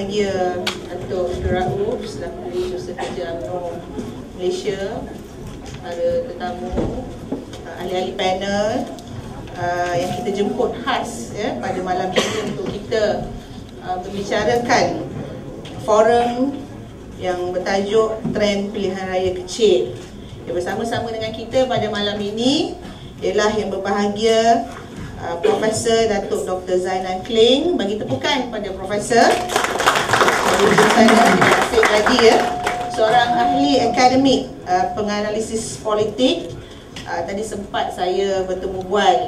Bahagia Datuk Rauf selaku Usaha Kerja Malaysia ada tetamu uh, ahli-ahli panel uh, yang kita jemput khas ya pada malam ini untuk kita uh, membicarakan forum yang bertajuk Trend Pilihan Raya Kecil. Yang bersama-sama dengan kita pada malam ini ialah yang berbahagia uh, Profesor Datuk Dr. Zainal Kling. Bagi tepukan kepada Profesor. Terima lagi ya. Seorang ahli akademik uh, penganalisis politik. Uh, tadi sempat saya bertemu bual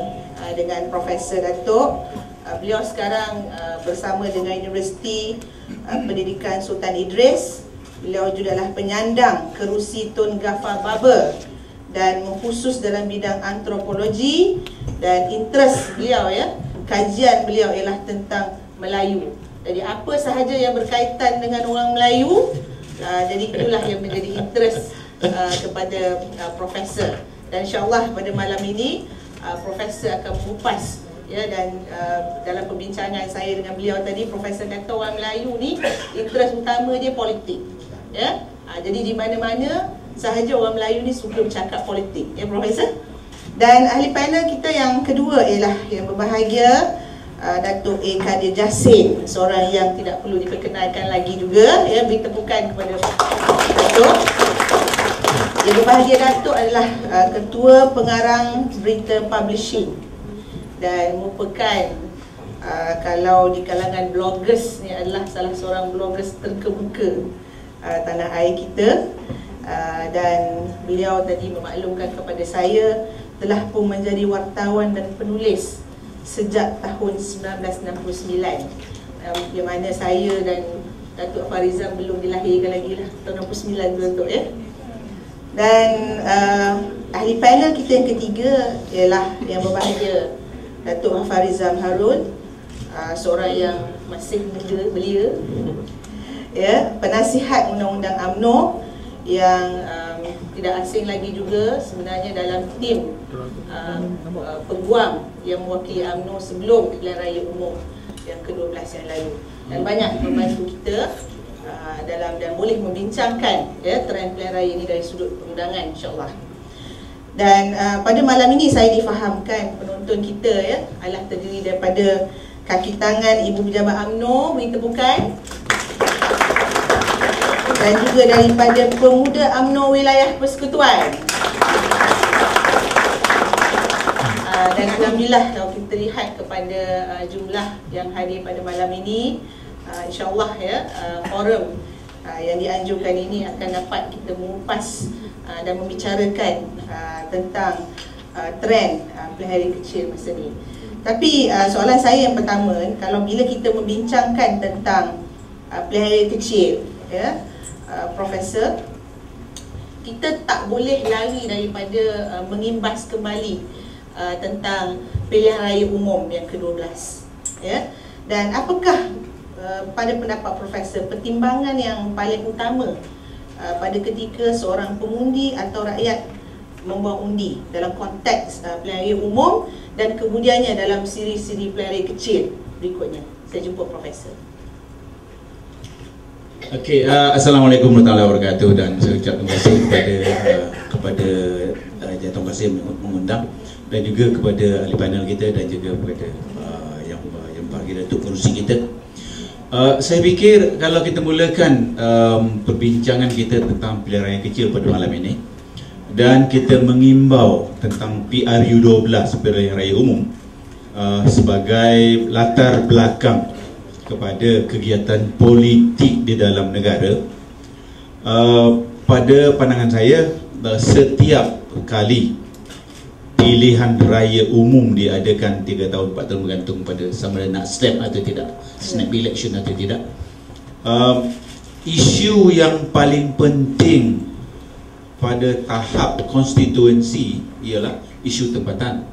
uh, dengan Profesor Datuk. Uh, beliau sekarang uh, bersama dengan Universiti uh, Pendidikan Sultan Idris Beliau juga adalah penyandang kerusi Tun Ghaffar Baber dan khusus dalam bidang antropologi dan interest beliau ya kajian beliau ialah tentang Melayu. Jadi apa sahaja yang berkaitan dengan orang Melayu uh, jadi itulah yang menjadi interest uh, kepada uh, profesor. Dan insyaallah pada malam ini uh, profesor akan mengupas ya dan uh, dalam perbincangan saya dengan beliau tadi profesor kata orang Melayu ni interest utama dia politik ya ha, jadi di mana-mana sahaja orang Melayu ni suka bercakap politik ya profesor? Dan ahli panel kita yang kedua ialah yang berbahagia uh, Datuk A. Kadir Jasin seorang yang tidak perlu diperkenalkan lagi juga ya beri tepukan kepada Datuk. Yang berbahagia Datuk adalah uh, ketua pengarang berita publishing dan merupakan uh, kalau di kalangan bloggers ni adalah salah seorang bloggers terkemuka uh, tanah air kita uh, dan beliau tadi memaklumkan kepada saya telah pun menjadi wartawan dan penulis sejak tahun 1969 um, yang mana saya dan Datuk Farizam belum dilahirkan lagi lah tahun 69 tu Datuk ya. Dan uh, ahli panel kita yang ketiga ialah yang berbahagia Datuk Farizam Harun uh, seorang yang masih muda belia ya penasihat undang-undang AMNO yang um, tidak asing lagi juga sebenarnya dalam tim um, uh, peguam yang mewakili AMNO sebelum pilihan raya umum yang ke-12 yang lalu. Dan banyak membantu kita uh, dalam dan boleh membincangkan ya trend pilihan raya ini dari sudut perundangan insyaallah. Dan uh, pada malam ini saya difahamkan penonton kita ya adalah terdiri daripada kaki tangan ibu pejabat AMNO beri tepukan dan juga daripada pemuda UMNO wilayah persekutuan. Uh, dan Alhamdulillah kalau kita lihat kepada uh, jumlah yang hadir pada malam ini uh, InsyaAllah ya forum yang dianjurkan ini akan dapat kita mengupas dan membicarakan tentang trend pelihara kecil masa ini Tapi soalan saya yang pertama Kalau bila kita membincangkan tentang pelihara kecil ya, Uh, profesor kita tak boleh lari daripada uh, mengimbas kembali uh, tentang pilihan raya umum yang ke-12 ya. Dan apakah uh, pada pendapat profesor pertimbangan yang paling utama uh, pada ketika seorang pengundi atau rakyat membuang undi dalam konteks uh, pilihan raya umum dan kemudiannya dalam siri-siri pilihan raya kecil berikutnya? Saya jumpa profesor Okey, uh, assalamualaikum warahmatullahi wabarakatuh dan saya ucap terima kasih kepada uh, kepada uh, Jatuh Kasih mengundang dan juga kepada ahli panel kita dan juga kepada uh, yang uh, yang bagi Datuk Kerusi kita. Uh, saya fikir kalau kita mulakan um, perbincangan kita tentang pilihan raya kecil pada malam ini dan kita mengimbau tentang PRU 12 pilihan raya umum uh, sebagai latar belakang kepada kegiatan politik di dalam negara. Uh, pada pandangan saya uh, setiap kali pilihan raya umum diadakan 3 tahun 4 tahun bergantung pada sama ada nak snap atau tidak snap election atau tidak uh, isu yang paling penting pada tahap konstituensi ialah isu tempatan.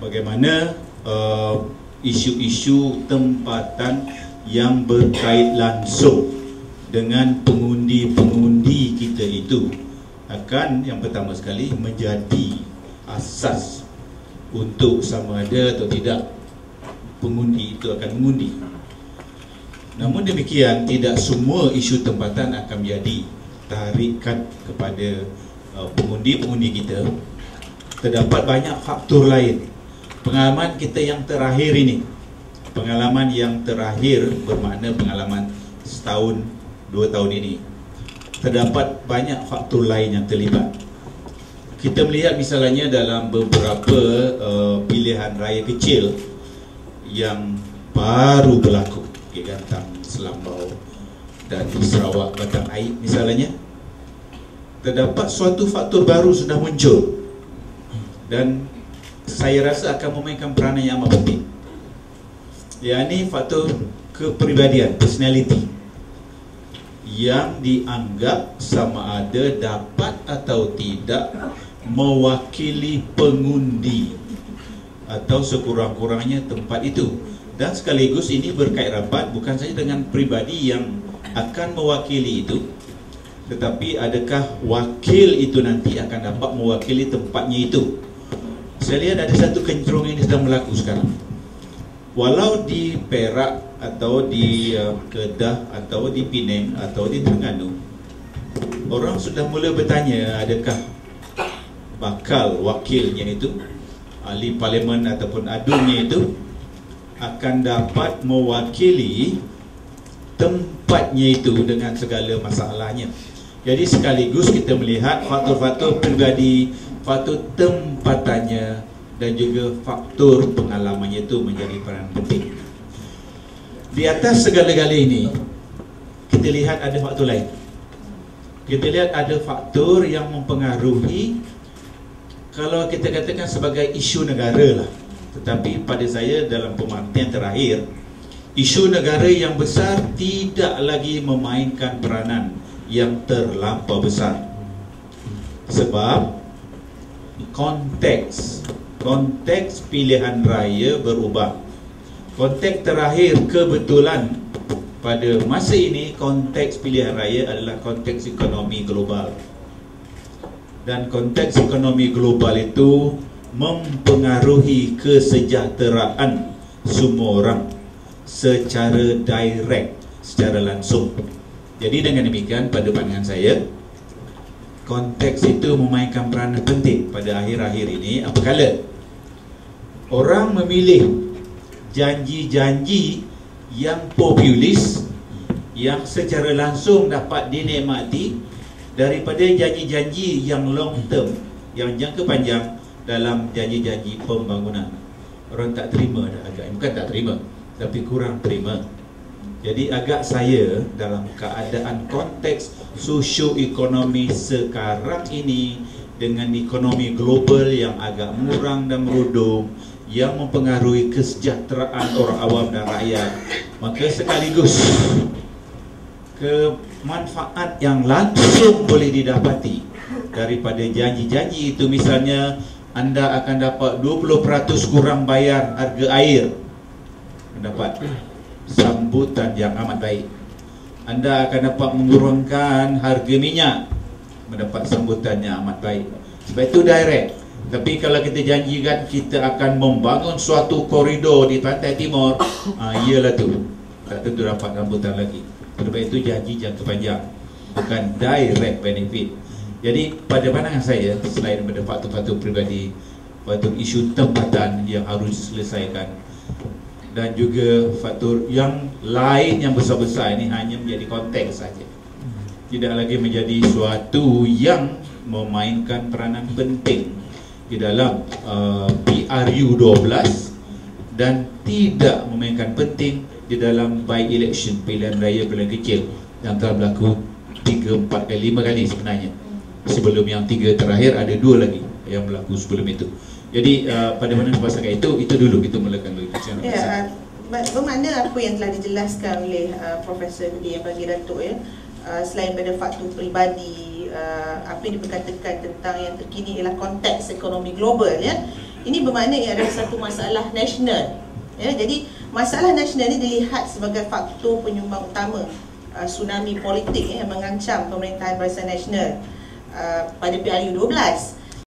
Bagaimana uh, isu-isu tempatan yang berkait langsung dengan pengundi-pengundi kita itu akan yang pertama sekali menjadi asas untuk sama ada atau tidak pengundi itu akan mengundi. Namun demikian tidak semua isu tempatan akan menjadi tarikan kepada uh, pengundi-pengundi kita. Terdapat banyak faktor lain. Pengalaman kita yang terakhir ini, pengalaman yang terakhir bermakna pengalaman setahun, dua tahun ini. Terdapat banyak faktor lain yang terlibat. Kita melihat misalnya dalam beberapa uh, pilihan raya kecil yang baru berlaku Bukit Gantang, Selambau dan di Sarawak, Batang Air misalnya terdapat suatu faktor baru sudah muncul dan saya rasa akan memainkan peranan yang amat penting. Yang ini faktor kepribadian, personality. Yang dianggap sama ada dapat atau tidak mewakili pengundi atau sekurang-kurangnya tempat itu. Dan sekaligus ini berkait rapat bukan saja dengan pribadi yang akan mewakili itu tetapi adakah wakil itu nanti akan dapat mewakili tempatnya itu saya lihat ada satu kecenderungan yang sedang berlaku sekarang walau di Perak atau di uh, Kedah atau di Penang atau di Terengganu orang sudah mula bertanya adakah bakal wakilnya itu ahli parlimen ataupun adunnya itu akan dapat mewakili tempatnya itu dengan segala masalahnya. Jadi sekaligus kita melihat faktor-faktor pribadi, faktor tempatannya dan juga faktor pengalamannya itu menjadi peran penting. Di atas segala-gala ini, kita lihat ada faktor lain. Kita lihat ada faktor yang mempengaruhi kalau kita katakan sebagai isu negara lah tetapi pada saya dalam pemerhatian terakhir Isu negara yang besar tidak lagi memainkan peranan yang terlampau besar Sebab konteks. Konteks pilihan raya berubah. Konteks terakhir kebetulan pada masa ini konteks pilihan raya adalah konteks ekonomi global. Dan konteks ekonomi global itu mempengaruhi kesejahteraan semua orang secara direct, secara langsung. Jadi dengan demikian pada pandangan saya konteks itu memainkan peranan penting pada akhir-akhir ini apabila orang memilih janji-janji yang populis yang secara langsung dapat dinikmati daripada janji-janji yang long term yang jangka panjang dalam janji-janji pembangunan. Orang tak terima dah agak bukan tak terima tapi kurang terima jadi agak saya dalam keadaan konteks sosioekonomi sekarang ini dengan ekonomi global yang agak murang dan merudum yang mempengaruhi kesejahteraan orang awam dan rakyat maka sekaligus kemanfaat yang langsung boleh didapati daripada janji-janji itu. Misalnya anda akan dapat 20% kurang bayar harga air. Mendapat sambutan yang amat baik. Anda akan dapat mengurangkan harga minyak mendapat sambutan yang amat baik. Sebab itu direct. Tapi kalau kita janjikan kita akan membangun suatu koridor di pantai timur ah, iyalah tu. Tak tentu dapat sambutan lagi. Sebab itu janji jangka panjang bukan direct benefit. Jadi pada pandangan saya selain daripada faktor-faktor pribadi, faktor isu tempatan yang harus diselesaikan dan juga faktor yang lain yang besar-besar ini hanya menjadi konteks saja. Tidak lagi menjadi suatu yang memainkan peranan penting di dalam uh, PRU 12 dan tidak memainkan penting di dalam by election pilihan raya pilihan kecil yang telah berlaku 3, 4 kali, 5 kali sebenarnya sebelum yang tiga terakhir ada dua lagi yang berlaku sebelum itu. Jadi uh, pada mana sebasarkan itu itu dulu kita mulakan dulu. Ya, uh, bermakna apa yang telah dijelaskan oleh uh, Profesor tadi yang bagi Datuk ya. Uh, selain pada faktor peribadi uh, apa yang diperkatakan tentang yang terkini ialah konteks ekonomi global ya. Ini bermakna ia adalah satu masalah nasional. Ya, jadi masalah nasional ini dilihat sebagai faktor penyumbang utama uh, tsunami politik ya, yang mengancam pemerintahan barisan nasional. Uh, pada PRU 12